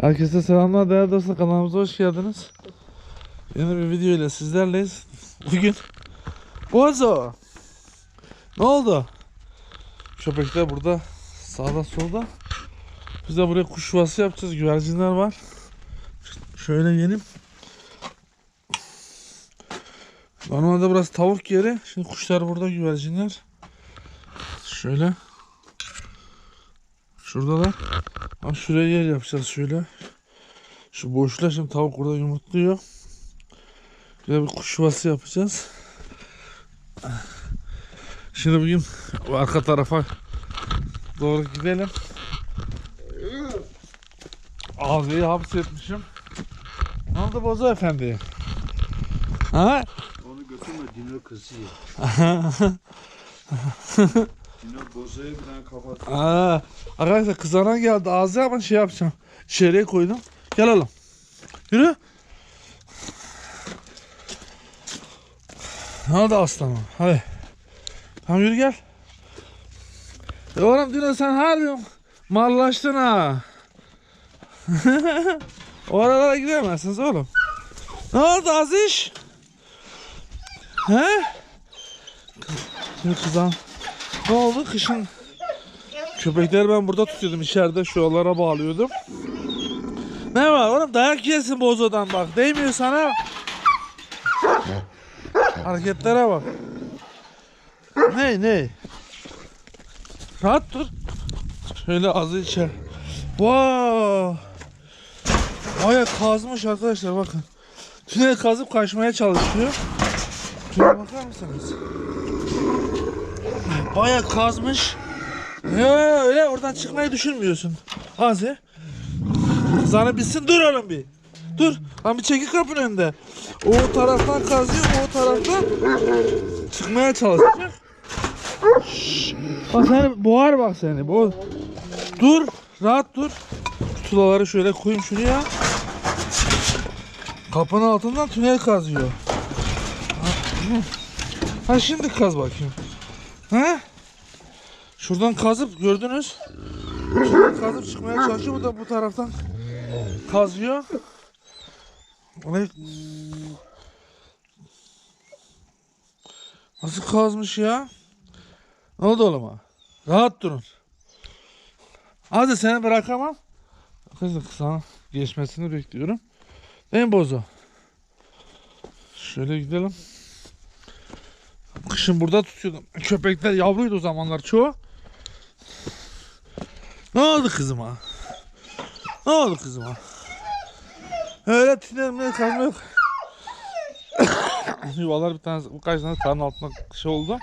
Herkese selamlar değerli dostlar kanalımıza hoş geldiniz. Yeni bir video ile sizlerleyiz. Bugün Bozo. Ne oldu? Köpekler burada sağda solda. Biz de buraya kuş yuvası yapacağız. Güvercinler var. Şöyle yenim. Normalde burası tavuk yeri. Şimdi kuşlar burada güvercinler. Şöyle. Şurada da Ama şuraya yer yapacağız şöyle. Şu boşluğa şimdi tavuk burada yumurtluyor. Şöyle bir kuş yuvası yapacağız. Şimdi bugün bu arka tarafa doğru gidelim. Ağzıyı hapsetmişim. Ne oldu Bozo Efendi? Ha? Onu götürme Dino kızıyor. Aa, arkadaşlar kızanan geldi ağzı ama şey yapacağım. İçeriye koydum. Gel oğlum. Yürü. Ne oldu aslanım? Hadi. Tamam yürü gel. E oğlum dün sen harbi mallaştın ha. Oralara gidemezsiniz oğlum. Ne oldu Aziz? He? Şimdi kızan. Ne oldu kışın Köpekleri ben burada tutuyordum içeride şuralara bağlıyordum. Ne var oğlum dayak yesin bozodan bak değmiyor sana. Hareketlere bak. Ne ne? Rahat dur. Şöyle azı içer. Wow. Baya kazmış arkadaşlar bakın. Tünel kazıp kaçmaya çalışıyor. Şuna bakar mısınız? Baya kazmış. Ya öyle oradan çıkmayı düşünmüyorsun. Azi. Sana bilsin dur oğlum bir. Dur. Lan bir çekil kapının önünde. O taraftan kazıyor o taraftan çıkmaya çalışacak. Bak seni boğar bak seni. Bo dur. Rahat dur. Tulaları şöyle koyayım şuraya. Kapının altından tünel kazıyor. Ha şimdi kaz bakayım. Ha? Şuradan kazıp gördünüz. Şuradan kazıp çıkmaya çalışıyor. Bu da bu taraftan kazıyor. Olay... Nasıl kazmış ya? Ne oldu oğlum ha? Rahat durun. Hadi seni bırakamam. Kızım sana geçmesini bekliyorum. En bozo. Şöyle gidelim. Kışın burada tutuyordum. Köpekler yavruydu o zamanlar çoğu. Ne oldu kızıma? Ne oldu kızıma? Öyle tinerimle kazma yok. Yuvalar bir tane, birkaç tane karnın altına şey oldu.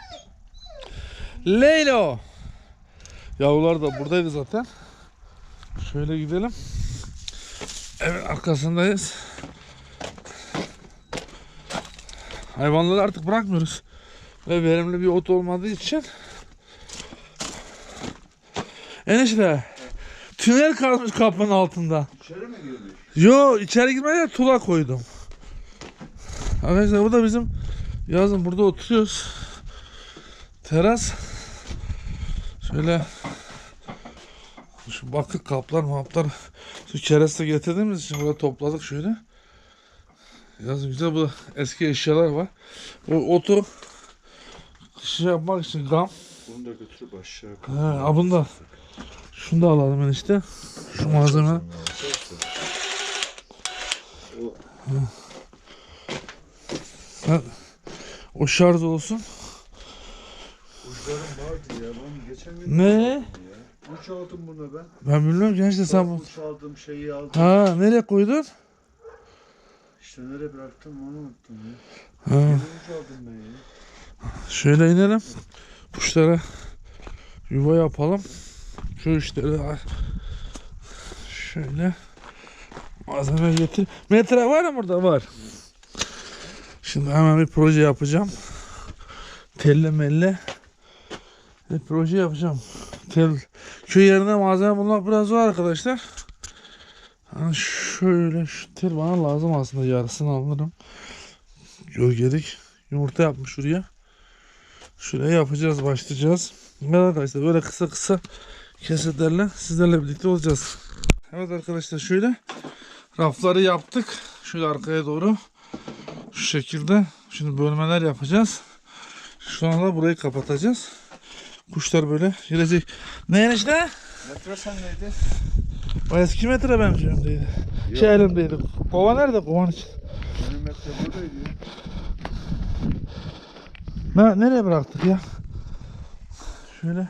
Leylo. Yavrular da buradaydı zaten. Şöyle gidelim. Evet arkasındayız. Hayvanları artık bırakmıyoruz. Ve verimli bir ot olmadığı için. Enişte. Tünel kalmış kapının altında. İçeri mi girmiş? Yo içeri girmeye tula koydum. Arkadaşlar bu da bizim yazın burada oturuyoruz. Teras. Şöyle şu bakır kaplar maplar şu kereste getirdiğimiz için burada topladık şöyle. Yazın güzel bu eski eşyalar var. Bu otu şey yapmak için gam. Bunu da götürüp aşağı Ha, ha, bunu da şunu da alalım enişte. Şu malzeme. Ha, O şarj olsun. Kuşlarım vardı ya. Ben geçen gün Ne? Uç aldım bunu ben. Ben bilmiyorum ki enişte sen bu. Uç aldım şeyi aldım. Ha nereye koydun? İşte nereye bıraktım onu unuttum ya. Ha, uç aldım ben ya. Şöyle inelim. Kuşlara yuva yapalım. Şu işleri. Şöyle. Malzeme getir. Metre var mı burada? Var. Şimdi hemen bir proje yapacağım. Telle melle. Bir proje yapacağım. Tel. Köy yerine malzeme bulmak biraz zor arkadaşlar. Yani şöyle şu tel bana lazım aslında yarısını alırım. Gölgelik yumurta yapmış şuraya. Şuraya yapacağız başlayacağız. Evet arkadaşlar böyle kısa kısa kesitlerle sizlerle birlikte olacağız. Evet arkadaşlar şöyle rafları yaptık. Şöyle arkaya doğru şu şekilde. Şimdi bölmeler yapacağız. Şu anda burayı kapatacağız. Kuşlar böyle girecek. Ne enişte? Metre sen neydi? O eski metre benim cebimdeydi. Şey elimdeydi. Kova nerede? Kovanın için. Benim metre buradaydı. Ne, nereye bıraktık ya? Şöyle.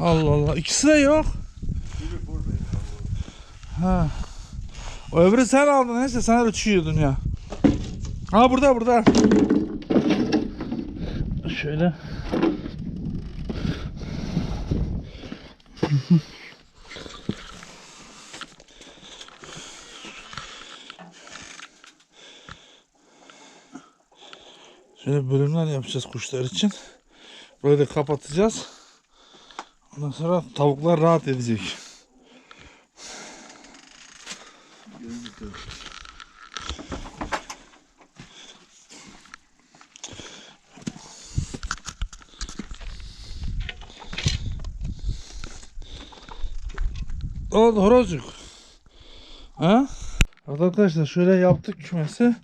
Allah Allah. İkisi de yok. Ha. O öbürü sen aldın neyse sen uçuyordun ya. Ha burada burada. Şöyle. Şöyle bölümler yapacağız kuşlar için. Böyle kapatacağız. Ondan sonra tavuklar rahat edecek. Oldu horozcuk. Ha? Arkadaşlar şöyle yaptık kümesi.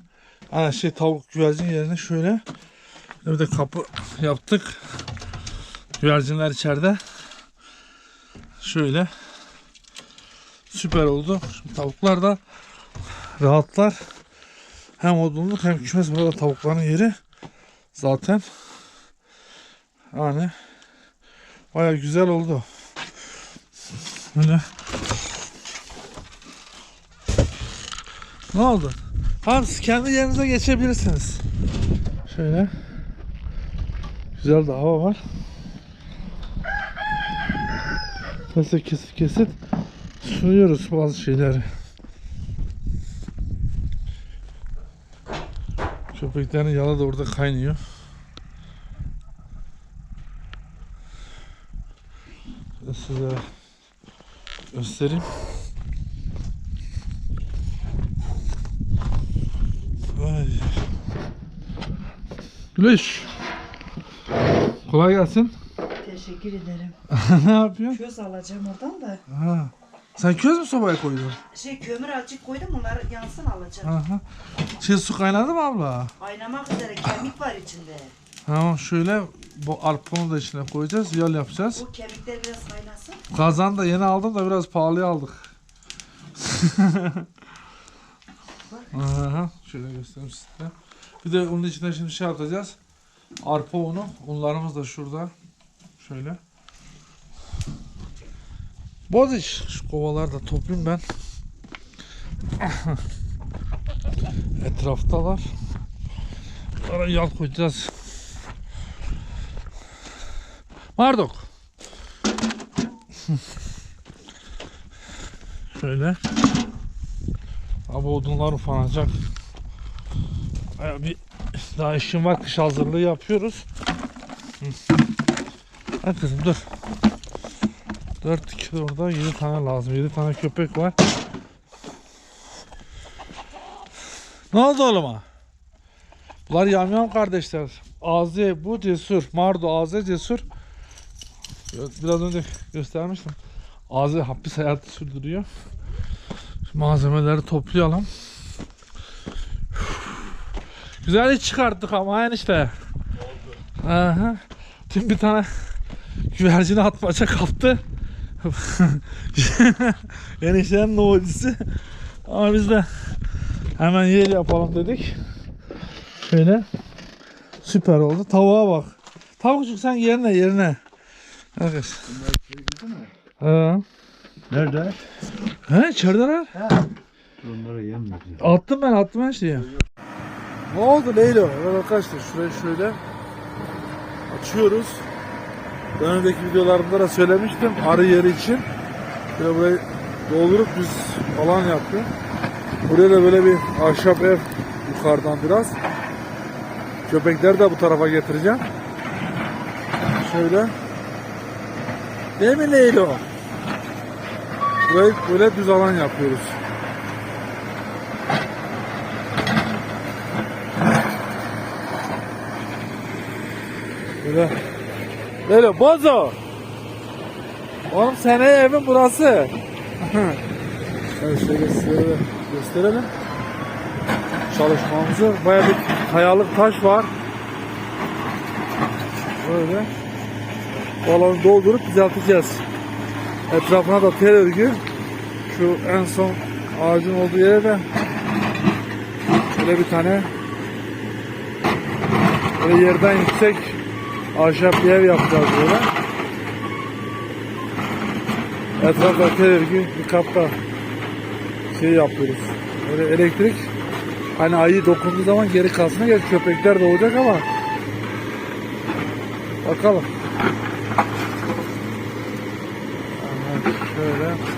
Ha şey tavuk güvercin yerine şöyle bir de kapı yaptık. Güvercinler içeride. Şöyle. Süper oldu. Şimdi tavuklar da rahatlar. Hem odunluk hem kümes burada tavukların yeri. Zaten yani baya güzel oldu. Böyle Ne oldu? Tamam siz kendi yerinize geçebilirsiniz. Şöyle. Güzel de hava var. Mesela kesit kesit sunuyoruz bazı şeyleri. Köpeklerin yalı da orada kaynıyor. Size göstereyim. Ay. Güleş. Kolay gelsin. Teşekkür ederim. ne yapıyorsun? Köz alacağım oradan da. Ha. Sen köz mü sobaya koydun? Şey kömür azıcık koydum onlar yansın alacağım. Aha. Şey su kaynadı mı abla? Aynamak üzere kemik var içinde. Tamam şöyle bu arponu da içine koyacağız. Yal yapacağız. O kemikler biraz kaynasın. Kazan da yeni aldım da biraz pahalıya aldık. Aha, şöyle göstereyim size. Bir de onun içine şimdi şey atacağız. Arpa unu. Unlarımız da şurada. Şöyle. Boz iş. Şu kovaları da toplayayım ben. Etraftalar. Bunlara yal koyacağız. Mardok. Şöyle. Abi odunlar ufanacak. Baya bir daha işim var. Kış hazırlığı yapıyoruz. Hadi kızım dur. 4 kilo orada 7 tane lazım. 7 tane köpek var. Ne oldu oğluma? Bunlar yamyam kardeşler. Azi bu cesur. Mardo Azi cesur. Biraz önce göstermiştim. Azi hapis hayatı sürdürüyor. Şu malzemeleri toplayalım. Güzel iş çıkarttık ama enişte. Aha. Dün bir tane güvercini atmaca kaptı. Eniştenin novodisi. Ama biz de hemen yer yapalım dedik. Şöyle. Süper oldu. Tavuğa bak. Tavukçuk sen yerine yerine. Bunlar şey. Nerede? He içerideler. Onlara yem. Attım ben attım her şeyi. Ne oldu Leylo? Evet arkadaşlar şurayı şöyle açıyoruz. Daha önceki videolarımda da söylemiştim arı yeri için. Böyle burayı doldurup düz alan yaptım. Buraya da böyle bir ahşap ev yukarıdan biraz. Köpekleri de bu tarafa getireceğim. Şöyle. Değil mi Leylo? Burayı böyle düz alan yapıyoruz. Böyle. Böyle bozo. Oğlum seneye evin burası. evet şöyle de gösterelim. Çalışmamızı. Baya bir kayalık taş var. Böyle. O alanı doldurup düzelteceğiz. Etrafına da tel örgü. Şu en son ağacın olduğu yere de şöyle bir tane böyle yerden yüksek ahşap bir ev yapacağız böyle. Etrafta örgü bir kapta şey yapıyoruz. Böyle elektrik hani ayı dokunduğu zaman geri kalsın gel köpekler doğacak ama bakalım. Evet, şöyle.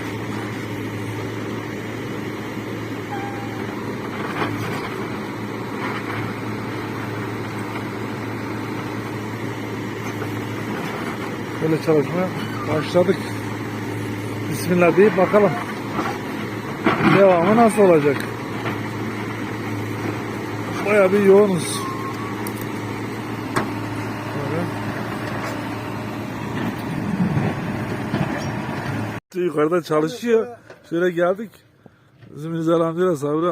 Böyle çalışmaya başladık. Bismillah deyip bakalım. Devamı nasıl olacak? Baya bir yoğunuz. Yukarıda çalışıyor. Şöyle geldik. Bizim amcayla Sabri,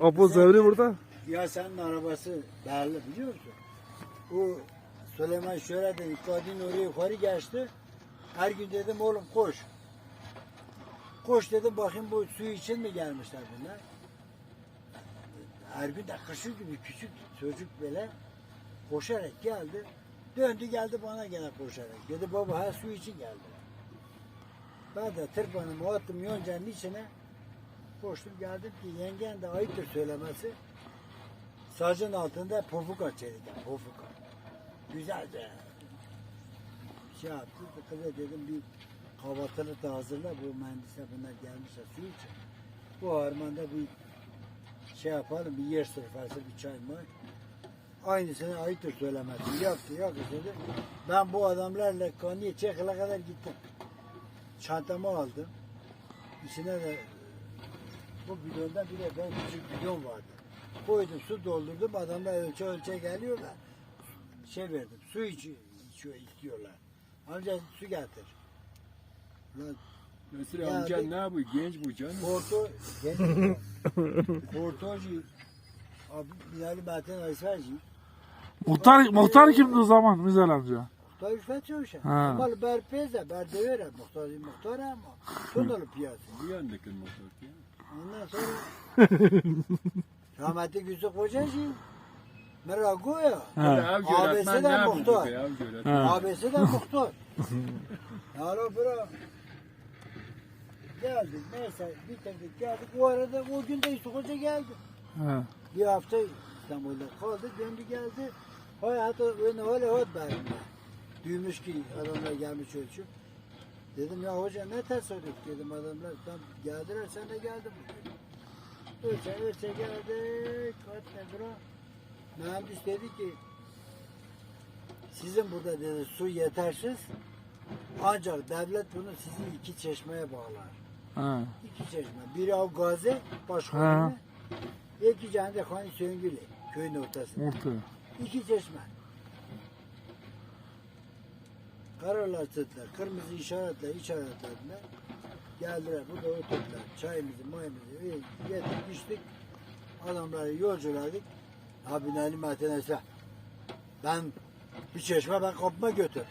Apo Sabri burada. Ya senin arabası değerli biliyor musun? Bu Süleyman şöyle dedi, kadın oraya yukarı geçti. Her gün dedim oğlum koş. Koş dedim bakayım bu su için mi gelmişler bunlar? Her gün de kışı gibi küçük çocuk böyle koşarak geldi. Döndü geldi bana gene koşarak. Dedi baba ha su için geldi. Ben de tırpanımı attım yoncanın içine. Koştum geldim ki yengen de ayıptır söylemesi. Sacın altında pofuk açıyordum, pofuk. Güzelce şey yaptı. Kıza dedim bir kahvaltılık da hazırla. Bu mühendisler bunlar gelmişler su için. Bu harmanda bir şey yapalım, bir yer sırfası, bir çay mı? Aynısını ayıptır söylemesi. Yaptı, yaptı dedi. Ben bu adamlarla Konya'ya Çekil'e kadar gittim. Çantamı aldım. İçine de bu bidonda bir de ben küçük bidon vardı. Koydum su doldurdum adamlar ölçe ölçe geliyorlar. Şey verdim su iç, içiyor istiyorlar. Amca su getir. Lan Mesela Ya amcan ne yapıyor? Genç bu canım. Porto, Portoji, abi Binali Metin Aysverci, Muhtar, muhtar kimdi o zaman Nizar amca? Muhtar Üfet Çavuş'a. Ha. Ama ber peze, ber devere, muhtar muhtar ama. Tunalı piyası. Bu yandaki motor ya. Ondan sonra rahmetli Yusuf Hocacı, Av öğretmen ABS'den muhtar. ABS'den muhtar. Alo bura. Geldik neyse bitirdik geldik. O arada o gün de Yusuf Hoca geldi. Ha. Bir hafta İstanbul'da kaldı döndü geldi. Hayatı öyle öyle hot verdim Duymuş ki adamlar gelmiş ölçüp. Dedim ya hoca ne tesadüf dedim adamlar tam geldiler sen de geldin. Ölçe ölçe geldik. Kaç ne bura? Mühendis dedi ki sizin burada dedi su yetersiz. Ancak devlet bunu sizin iki çeşmeye bağlar. Ha. İki çeşme. Biri av gazi, Ha. başkanı. İki tane de hani Söngülü, köyün ortasında. Muhtar. İki çeşme. Kararlar tuttular, kırmızı işaretler işaretlediler. Geldiler, burada oturdular. Çayımızı, mayımızı yedik, yedik, içtik. Adamları yolculadık. Abi Nalim Metin Ben bir çeşme ben kapıma götürdüm.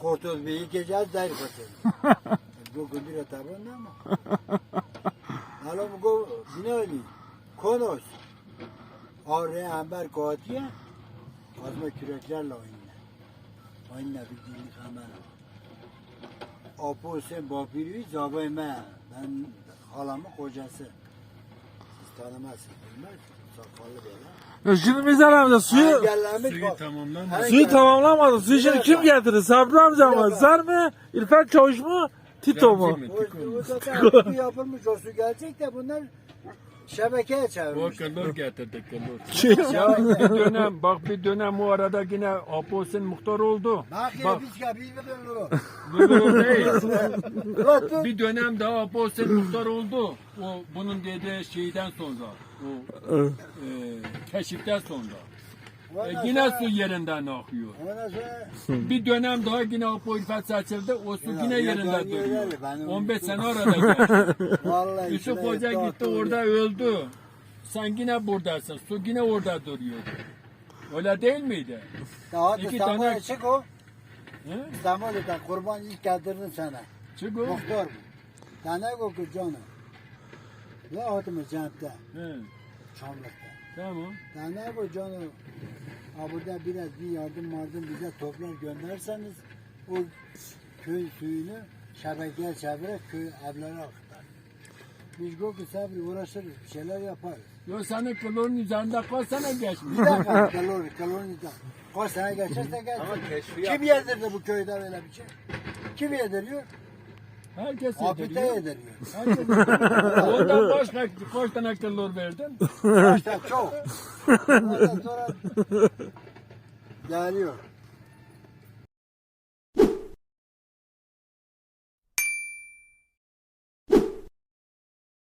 Hortoz bir yıkayacağız der kaçırdım. Bugün bir etabında ama. Alo bu binali. Konos. Oraya amber koatiye. Kazma küreklerle oynuyor. Oynuyor bir dinlik hemen. Apo sen babiri zavayme. Ben halamın kocası. Siz tanımazsınız bilmez. Sakallı böyle. Ya şimdi Nizar amca suyu Engellenmiş Suyu bak. tamamlanmadı. suyu tamamlamadı. Suyu şimdi kim getirdi? Sabri amca mı? Zar mı? İrfan Çavuş mu? Tito mu? Ramzi mi? O, o zaten bu yapılmış o su gelecek de bunlar şebekeye O çevirmiş. kalor getirdik kalor. Şey, Ya bir dönem bak bir dönem o arada yine Aposin muhtar oldu. Bak Bak. ya biz ya biz Böyle değil. Bir dönem daha Aposin muhtar oldu. O bunun dediği şeyden sonra. O e, keşiften sonra. E, yine su yerinden akıyor. Ondan sonra Bir dönem daha yine o poifet saçıldı. O su yine yerinde duruyor. öyle, ben onu 15 unuttum. sene orada geçti. vallahi Yusuf içine Hoca gitti orada öldü. Sen yine buradasın. Su yine orada duruyor. Öyle değil miydi? Daha İki İstanbul'a tane- çık o. He? İstanbul'da kurban ilk getirdim sana. Çık o. Mı? Tane koku canım. Ya hatımı kentte, He. Çamlık'ta. Tamam. Tane bu canım. Ha burada biraz bir yardım yardım bize toplar gönderseniz o köy suyunu şebekeye çevirip köy evlere akıtar. Biz koku sabri uğraşırız, bir şeyler yaparız. Yo senin kılığın üzerinde kaç sene geçmiş? Bir dakika kalori, kalori dakika. Kaç sene geçerse geçsin. Kim yedirdi bu köyde böyle bir şey? Kim yediriyor? Herkes Apite yediriyor. yediriyor. Herkes yediriyor. Ondan başka kaç tane kılır verdin? İşte çok. Ondan sonra geliyor.